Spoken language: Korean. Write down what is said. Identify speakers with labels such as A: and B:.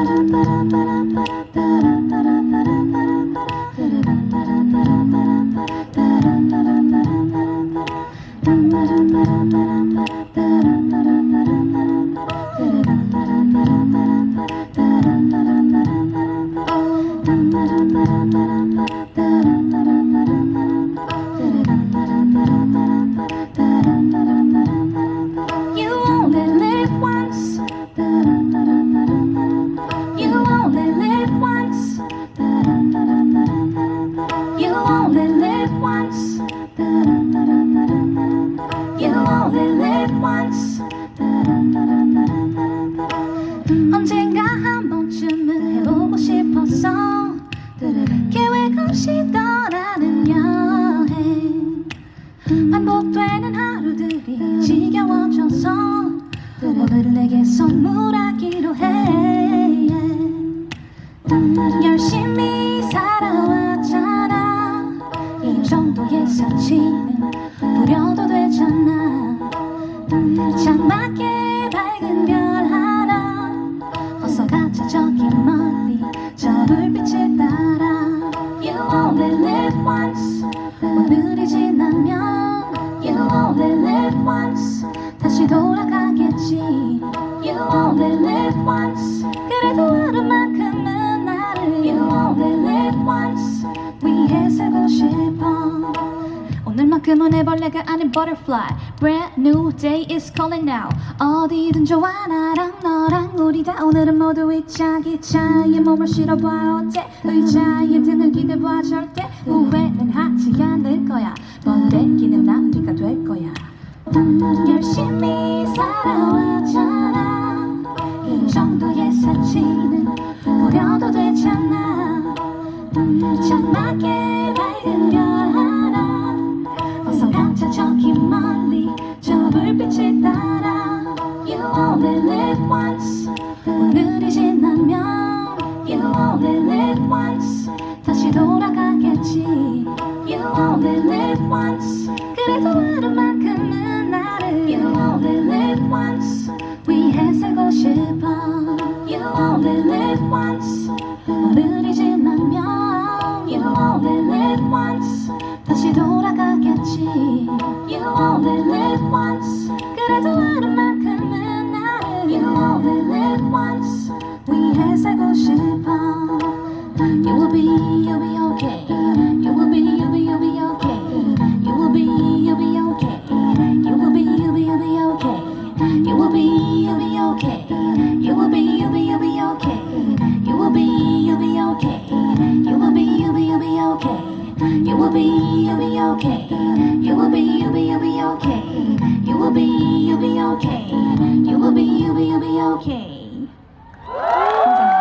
A: ba da ba da 오늘을 내게 선물하기로 해 오늘만큼은 해벌레가 아닌 butterfly. Brand new day is calling now. 어디든 좋아 나랑 너랑 우리 다 오늘은 모두 잊자 기차에 몸을 실어봐. 어때 의자에 등을 기대봐. 절대 후회는 하지 않을 거야. 번데기는 난 네가 될 거야. 열심히 정도의 사치는 live once 다시 돌아가겠지 You only live once 그래도 하루만큼은 나를 You only live once 위해 살고 싶어 You will be, you'll be okay You will be, you'll be, you'll be okay You will be, you'll be okay You will be, you'll be, you'll be okay You will be, you'll be okay You will be, you'll be, you'll be okay You will be, you'll be okay you will be, you'll be okay